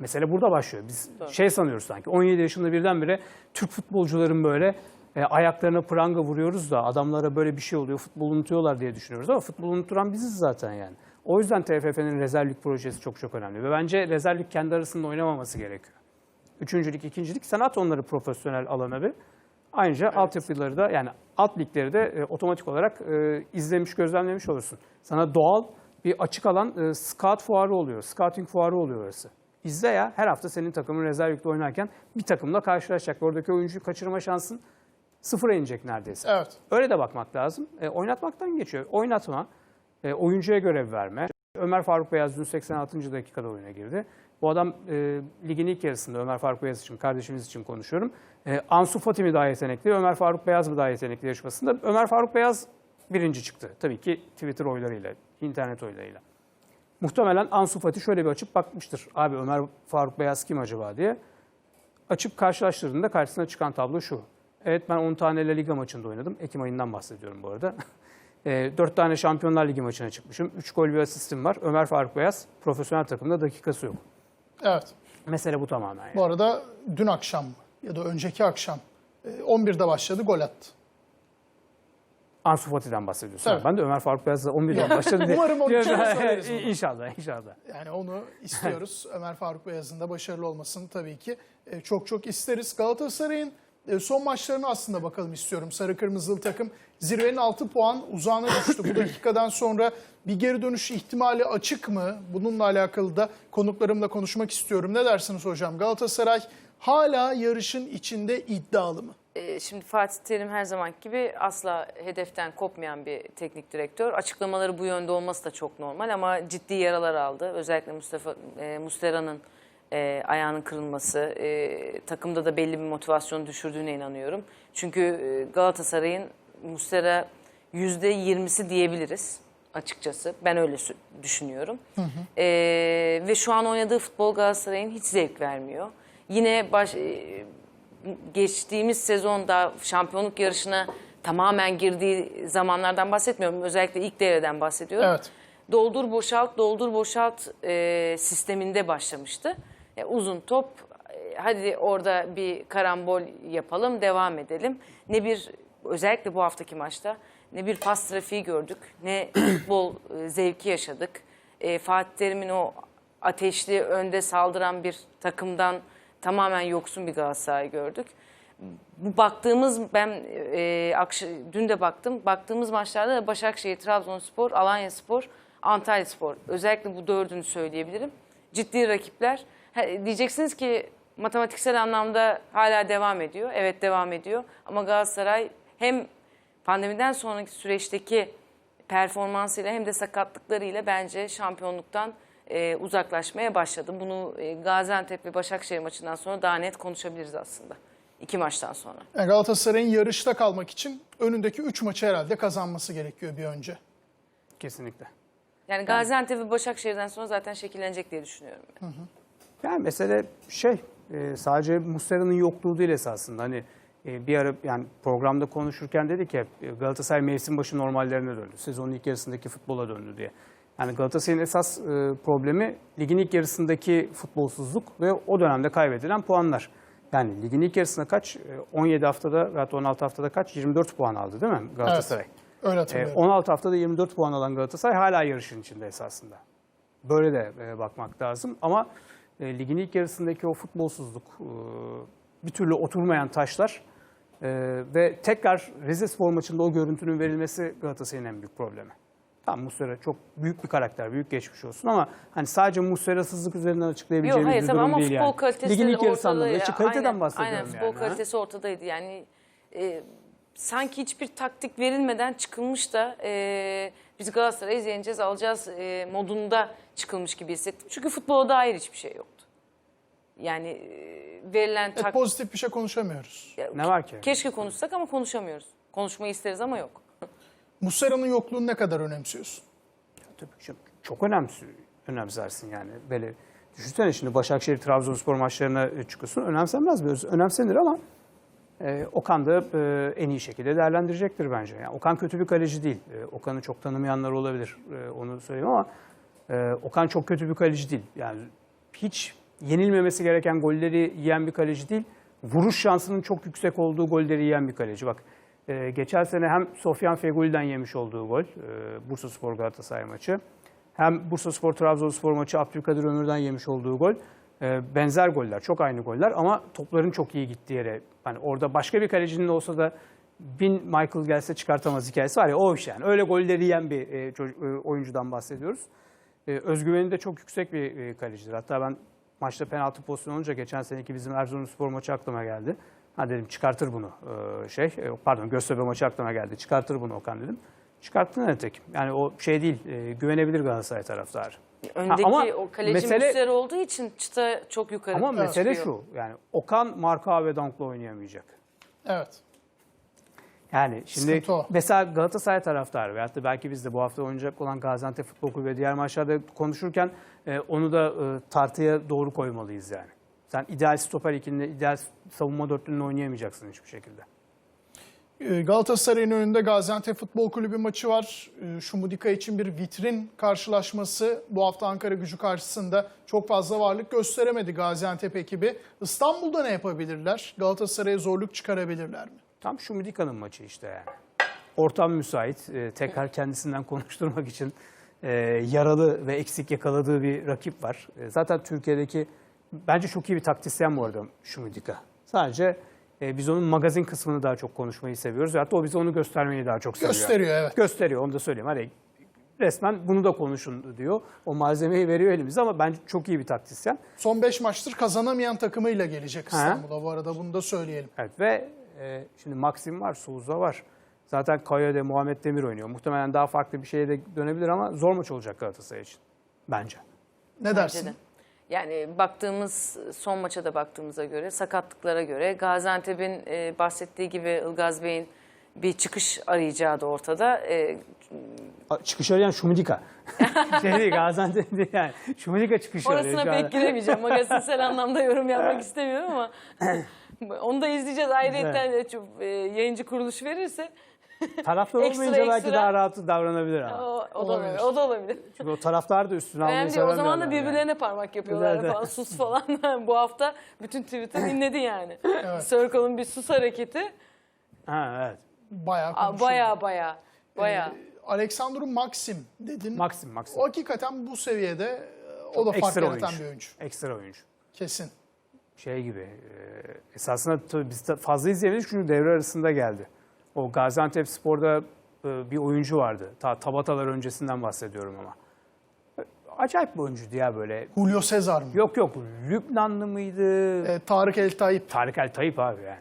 Mesele burada başlıyor. Biz şey sanıyoruz sanki 17 yaşında birdenbire Türk futbolcuların böyle e, ayaklarına pranga vuruyoruz da adamlara böyle bir şey oluyor futbolu unutuyorlar diye düşünüyoruz ama futbolu unutturan biziz zaten yani. O yüzden TFF'nin rezervlik projesi çok çok önemli ve bence rezervlik kendi arasında oynamaması gerekiyor. Üçüncülük, ikincilik sen at onları profesyonel alana bir. Ayrıca altyapıları da yani alt ligleri de e, otomatik olarak e, izlemiş, gözlemlemiş olursun. Sana doğal bir açık alan e, scout fuarı oluyor, scouting fuarı oluyor orası. İzle ya her hafta senin takımın rezerv ligde oynarken bir takımla karşılaşacak. Oradaki oyuncuyu kaçırma şansın sıfıra inecek neredeyse. Evet. Öyle de bakmak lazım. E, oynatmaktan geçiyor. Oynatma, e, oyuncuya görev verme. Ömer Faruk Beyaz dün 86. dakikada oyuna girdi. Bu adam e, ligin ilk yarısında Ömer Faruk Beyaz için, kardeşimiz için konuşuyorum. E, Ansu Fati mi daha yetenekli, Ömer Faruk Beyaz mı daha yetenekli yarışmasında? Ömer Faruk Beyaz birinci çıktı. Tabii ki Twitter oylarıyla, internet oylarıyla. Muhtemelen Ansu Fati şöyle bir açıp bakmıştır. Abi Ömer Faruk Beyaz kim acaba diye. Açıp karşılaştırdığında karşısına çıkan tablo şu. Evet ben 10 tane La Liga maçında oynadım. Ekim ayından bahsediyorum bu arada. E, 4 tane Şampiyonlar Ligi maçına çıkmışım. 3 gol bir asistim var. Ömer Faruk Beyaz profesyonel takımda dakikası yok. Evet. Mesele bu tamamen. Yani. Bu arada dün akşam ya da önceki akşam e, 11'de başladı gol attı. Ansu Fati'den bahsediyorsun. Tabii. Ben de Ömer Faruk Beyaz'la 11'den başladı diye. Umarım söyleriz bunu. İnşallah, inşallah. Yani onu istiyoruz. Ömer Faruk Beyaz'ın da başarılı olmasını tabii ki e, çok çok isteriz. Galatasaray'ın e, son maçlarına aslında bakalım istiyorum. Sarı Kırmızılı takım zirvenin 6 puan uzağına düştü. Bu dakikadan sonra bir geri dönüş ihtimali açık mı? Bununla alakalı da konuklarımla konuşmak istiyorum. Ne dersiniz hocam? Galatasaray hala yarışın içinde iddialı mı? Ee, Şimdi Fatih Terim her zaman gibi asla hedeften kopmayan bir teknik direktör. Açıklamaları bu yönde olması da çok normal ama ciddi yaralar aldı. Özellikle Mustafa e, Mustera'nın e, ayağının kırılması e, takımda da belli bir motivasyonu düşürdüğüne inanıyorum. Çünkü e, Galatasaray'ın Mustera yüzde 20'si diyebiliriz açıkçası. Ben öyle düşünüyorum. E, ve şu an oynadığı futbol Galatasaray'ın hiç zevk vermiyor. Yine baş, e, geçtiğimiz sezonda şampiyonluk yarışına tamamen girdiği zamanlardan bahsetmiyorum. Özellikle ilk devreden bahsediyorum. Evet. Doldur boşalt, doldur boşalt e, sisteminde başlamıştı. E, uzun top, e, hadi orada bir karambol yapalım, devam edelim. Ne bir, özellikle bu haftaki maçta ne bir pas trafiği gördük, ne futbol e, zevki yaşadık. E, Fatih Terim'in o ateşli, önde saldıran bir takımdan tamamen yoksun bir Galatasaray gördük. Bu baktığımız ben e, akş- dün de baktım. Baktığımız maçlarda da Başakşehir, Trabzonspor, Alanyaspor, Antalyaspor özellikle bu dördünü söyleyebilirim. Ciddi rakipler. Ha, diyeceksiniz ki matematiksel anlamda hala devam ediyor. Evet devam ediyor. Ama Galatasaray hem pandemiden sonraki süreçteki performansıyla hem de sakatlıklarıyla bence şampiyonluktan e, uzaklaşmaya başladı. Bunu e, Gaziantep ve Başakşehir maçından sonra daha net konuşabiliriz aslında. İki maçtan sonra. Yani Galatasaray'ın yarışta kalmak için önündeki 3 maçı herhalde kazanması gerekiyor bir önce. Kesinlikle. Yani Gaziantep ve Başakşehir'den sonra zaten şekillenecek diye düşünüyorum. yani. Yani mesele şey e, sadece Muslera'nın yokluğu değil esasında. Hani e, bir ara yani programda konuşurken dedik ya e, Galatasaray mevsim başı normallerine döndü. Sezonun ilk yarısındaki futbola döndü diye. Yani Galatasaray'ın esas e, problemi ligin ilk yarısındaki futbolsuzluk ve o dönemde kaybedilen puanlar. Yani ligin ilk yarısında kaç? E, 17 haftada veya 16 haftada kaç? 24 puan aldı değil mi Galatasaray? Öyle E, hatırlıyorum. 16 haftada 24 puan alan Galatasaray hala yarışın içinde esasında. Böyle de e, bakmak lazım ama e, ligin ilk yarısındaki o futbolsuzluk, e, bir türlü oturmayan taşlar e, ve tekrar Rizespor maçında o görüntünün verilmesi Galatasaray'ın en büyük problemi. Tamam Muslera çok büyük bir karakter, büyük geçmiş olsun ama hani sadece Muslera'sızlık üzerinden açıklayabileceğimiz Yok hayır bir durum ama değil futbol yani. kalitesi Ligin de ilk yarısı anlamında. ortada. İşte kaliteden Aynen, bahsediyorum Aynen yani. futbol ha. kalitesi ortadaydı. Yani e, sanki hiçbir taktik verilmeden çıkılmış da e, biz Galatasaray'ı yeneceğiz alacağız e, modunda çıkılmış gibi hissettim. Çünkü futbola dair hiçbir şey yoktu. Yani e, verilen Evet, tak... pozitif bir şey konuşamıyoruz. Ne var ki? Keşke konuşsak ama konuşamıyoruz. Konuşmayı isteriz ama yok. Muslera'nın yokluğunu ne kadar önemsiyorsun? Tabii çok, çok önemsi, önemsersin yani. Böyle düşünsene şimdi Başakşehir Trabzonspor maçlarına e, çıkıyorsun. Önemsenmez mi? Önemsenir ama e, Okan da e, en iyi şekilde değerlendirecektir bence. Yani Okan kötü bir kaleci değil. E, Okan'ı çok tanımayanlar olabilir. E, onu söyleyeyim ama e, Okan çok kötü bir kaleci değil. Yani hiç yenilmemesi gereken golleri yiyen bir kaleci değil. Vuruş şansının çok yüksek olduğu golleri yiyen bir kaleci. Bak e, geçen sene hem Sofyan Fegüli'den yemiş olduğu gol, e, Bursa Spor Galatasaray maçı. Hem Bursa Spor Trabzonspor maçı Abdülkadir Ömür'den yemiş olduğu gol. E, benzer goller, çok aynı goller ama topların çok iyi gittiği yere. Yani orada başka bir kalecinin olsa da bin Michael gelse çıkartamaz hikayesi var ya o iş yani. Öyle golleri yiyen bir e, e, oyuncudan bahsediyoruz. E, özgüveni de çok yüksek bir e, kalecidir. Hatta ben maçta penaltı pozisyonu olunca geçen seneki bizim Erzurumspor maçı aklıma geldi. Ha dedim çıkartır bunu e, şey, e, pardon Göztepe maçı aklıma geldi. Çıkartır bunu Okan dedim. Çıkarttı nitekim. Yani o şey değil, e, güvenebilir Galatasaray taraftarı. Öndeki ama o kaleci mesele- olduğu için çıta çok yukarı Ama mesele çıkıyor. şu, yani Okan Marka ve Dank'la oynayamayacak. Evet. Yani şimdi mesela Galatasaray taraftarı veyahut da belki biz de bu hafta oynayacak olan Gaziantep Futbol Kulübü ve diğer maçlarda konuşurken e, onu da e, tartıya doğru koymalıyız yani. Sen ideal stoper ikilinde, ideal savunma dörtlünün oynayamayacaksın hiçbir şekilde. Ee, Galatasaray'ın önünde Gaziantep Futbol Kulübü maçı var. Ee, Şumudika için bir vitrin karşılaşması. Bu hafta Ankara gücü karşısında çok fazla varlık gösteremedi Gaziantep ekibi. İstanbul'da ne yapabilirler? Galatasaray'a zorluk çıkarabilirler mi? Tam şu Midika'nın maçı işte yani. Ortam müsait. e, tekrar kendisinden konuşturmak için e, yaralı ve eksik yakaladığı bir rakip var. E, zaten Türkiye'deki bence çok iyi bir taktisyen bu arada şu Midika. Sadece e, biz onun magazin kısmını daha çok konuşmayı seviyoruz. Hatta o bize onu göstermeyi daha çok seviyor. Gösteriyor evet. Gösteriyor onu da söyleyeyim. Hani resmen bunu da konuşun diyor. O malzemeyi veriyor elimize ama bence çok iyi bir taktisyen. Son 5 maçtır kazanamayan takımıyla gelecek İstanbul'a bu arada bunu da söyleyelim. Evet ve e, şimdi Maxim var, Souza var. Zaten Kayode, Muhammed Demir oynuyor. Muhtemelen daha farklı bir şeye de dönebilir ama zor maç olacak Galatasaray için. Bence. Ne Bence dersin? de. Yani baktığımız son maça da baktığımıza göre sakatlıklara göre Gaziantep'in e, bahsettiği gibi Ilgaz Bey'in bir çıkış arayacağı da ortada. E, Çıkış arayan Şumidika. şey değil, Gaziantep değil yani. Şumidika çıkış arıyor orasına pek giremeyeceğim. Magazinsel anlamda yorum yapmak istemiyorum ama onu da izleyeceğiz. Ayrıca e, yayıncı kuruluş verirse Taraftar Ekstra, olmayınca belki ekstra. daha rahat davranabilir ama. o, o da Olabilir. olabilir. O da olabilir. Çünkü o taraftar da üstüne almayı Önemli değil. O zaman da yani. birbirlerine parmak yapıyorlar Evet. falan. Sus falan. Bu hafta bütün Twitter dinledi yani. Evet. Circle'ın bir sus hareketi. Ha, evet. Bayağı Aa, konuşuldu. Baya baya. Baya. Ee, Alexandru Maxim dedin. Maxim, Maxim. O hakikaten bu seviyede e, o da fark Ekstra yaratan oyuncu. bir oyuncu. Ekstra oyuncu. Kesin. şey gibi e, esasında tabii biz de fazla izleyemedik çünkü devre arasında geldi. O Gaziantep Spor'da e, bir oyuncu vardı. Ta Tabatalar öncesinden bahsediyorum ama. E, Acayip bir oyuncuydu ya böyle. Julio Cesar mı? Yok yok Lübnanlı mıydı? Ee, Tarık El Tayyip. Tarık El Tayyip abi yani.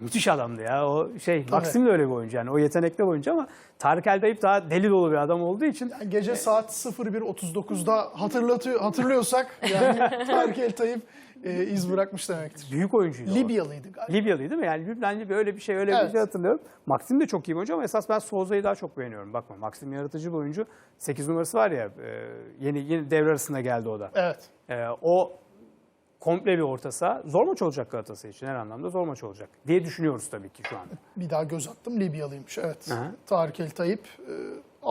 Müthiş adamdı ya. O şey Maxim de öyle bir oyuncu yani. O yetenekli bir oyuncu ama Tarık El Tayyip daha deli dolu bir adam olduğu için Gece saat 01.39'da hatırlatıyor, hatırlıyorsak yani Tarık El Tayyip e, iz bırakmış demektir. büyük oyuncuydu. Libyalıydı galiba. Libyalıydı değil mi? Yani Lübnan Libya öyle bir şey öyle Evet. bir şey hatırlıyorum. Maxim de çok iyi bir oyuncu ama esas ben Souza'yı daha çok beğeniyorum. Bakma Maxim yaratıcı bir oyuncu. 8 numarası var ya e, yeni yeni devre arasında geldi o da. Evet. E, o komple bir orta saha. Zor maç olacak Galatasaray için her anlamda zor maç olacak diye düşünüyoruz tabii ki şu anda. Bir daha göz attım Libyalıymış. Evet. Hı hı. Tarık El Tayyip. e,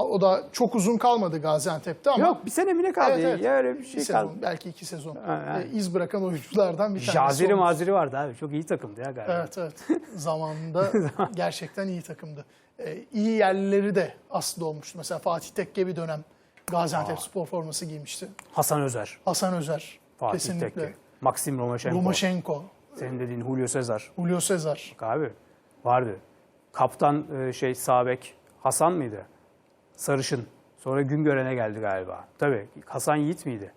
o da çok uzun kalmadı Gaziantep'te ama Yok bir sene mi ne kaldı? Evet, evet. Ya öyle bir bir şey sezon, kaldı. belki iki sezon Ha, e, iz bırakan oyunculardan bir tanesi. Jaziri maziri vardı abi. Çok iyi takımdı ya galiba. Evet evet. Zamanında gerçekten iyi takımdı. Ee, iyi yerlileri de aslında olmuştu. Mesela Fatih Tekke bir dönem Gaziantep spor forması giymişti. Hasan Özer, Hasan Özer. Fatih kesinlikle. Tekke, Maxim Romaşenko, Lomachenko, senin dediğin Julio Cesar. Julio Cesar. Abi vardı. Kaptan e, şey Sabek Hasan mıydı? Sarışın. Sonra Güngören'e geldi galiba. Tabii Hasan Yiğit miydi?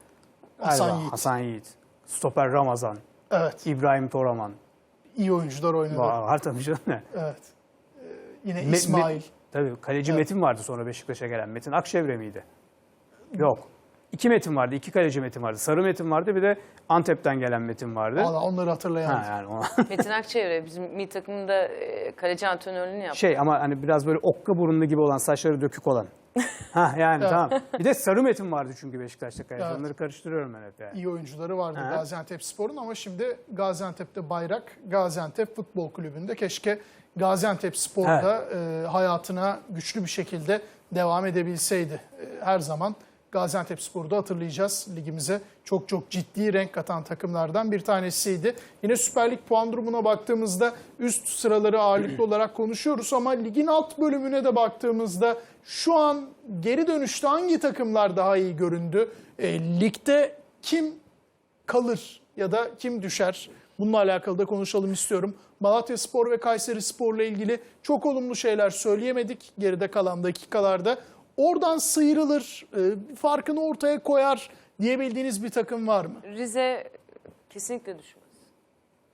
Hasan Galiba Yiğit. Hasan Yiğit. Stoper Ramazan. Evet. İbrahim Toraman. iyi oyuncular oynadı. Var tabii canım ne? Evet. Ee, yine Me- İsmail. Me- tabii kaleci Evet. Metin vardı sonra Beşiktaş'a gelen. Metin Akşevre miydi? Yok. İki Metin vardı. iki kaleci Metin vardı. Sarı Metin vardı bir de Antep'ten gelen Metin vardı. Valla onları hatırlayamadım. Ha, yani o- Metin Akçevre bizim milli takımda e, kaleci antrenörlüğünü yaptı. şey ama hani biraz böyle okka burunlu gibi olan, saçları dökük olan. ha yani tamam. Bir de sarı metin vardı çünkü Beşiktaş'ta kaleci. Evet. Onları karıştırıyorum ben hep yani. İyi oyuncuları vardı Ha. Gaziantep Spor'un ama şimdi Gaziantep'te bayrak Gaziantep Futbol Kulübü'nde keşke Gaziantep Spor'da e, hayatına güçlü bir şekilde devam edebilseydi. E, her zaman Gaziantep Spor'da hatırlayacağız ligimize çok çok ciddi renk katan takımlardan bir tanesiydi. Yine Süper Lig puan durumuna baktığımızda üst sıraları ağırlıklı olarak konuşuyoruz ama ligin alt bölümüne de baktığımızda şu an geri dönüşte hangi takımlar daha iyi göründü? E, ligde kim kalır ya da kim düşer? Bununla alakalı da konuşalım istiyorum. Malatya Spor ve Kayseri Spor'la ilgili çok olumlu şeyler söyleyemedik geride kalan dakikalarda. Oradan sıyrılır, e, farkını ortaya koyar diyebildiğiniz bir takım var mı? Rize kesinlikle düşmez.